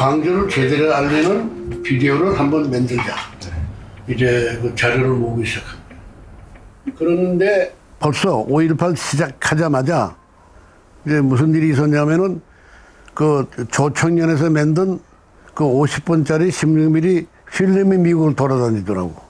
광주를 제대로 알리는 비디오를 한번 만들자. 이제 그 자료를 모으기 시작합니다. 그러는데 벌써 5.18 시작하자마자 이제 무슨 일이 있었냐면은 그 조청년에서 만든 그 50분짜리 16mm 필름이 미국을 돌아다니더라고.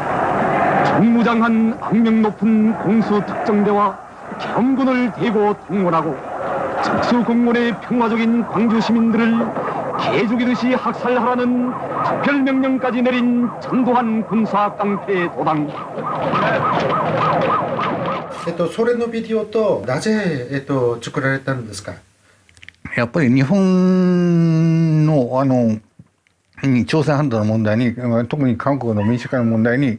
정무장한 악명 높은 공수 특정대와 경군을 대고 동원하고 특수공무원의 평화적인 광주 시민들을 개죽이듯이 학살하라는 특별명령까지 내린 전두환 군사 깡패 도당 えっと、それのビデオとなぜ、えっと、作られたんですかやっぱり日本のあのに朝鮮半島の問題にまあ特に韓国の民主化の問題に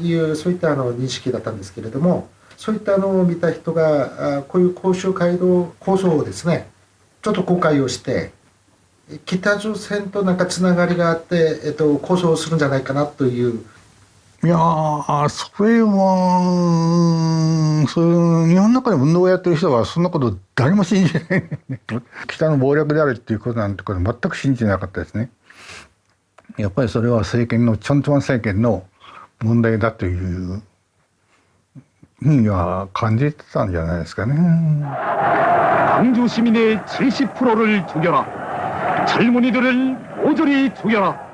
いうそういったあの認識だったんですけれどもそういったのを見た人があこういう甲州街道構想をですねちょっと公開をして北朝鮮となんかつながりがあって、えっと、構想をするんじゃないかなという。いやーそれはそういう日本の中で運動をやってる人はそんなこと誰も信じない。北の謀略であるっていうことなんてこと全く信じなかったですね。やっぱりそれは政権のチョン・チョン政権の問題だというふうには感じてたんじゃないですかね 광주 시민의 70%를 죽여라. 젊은이들을 모조리 죽여라.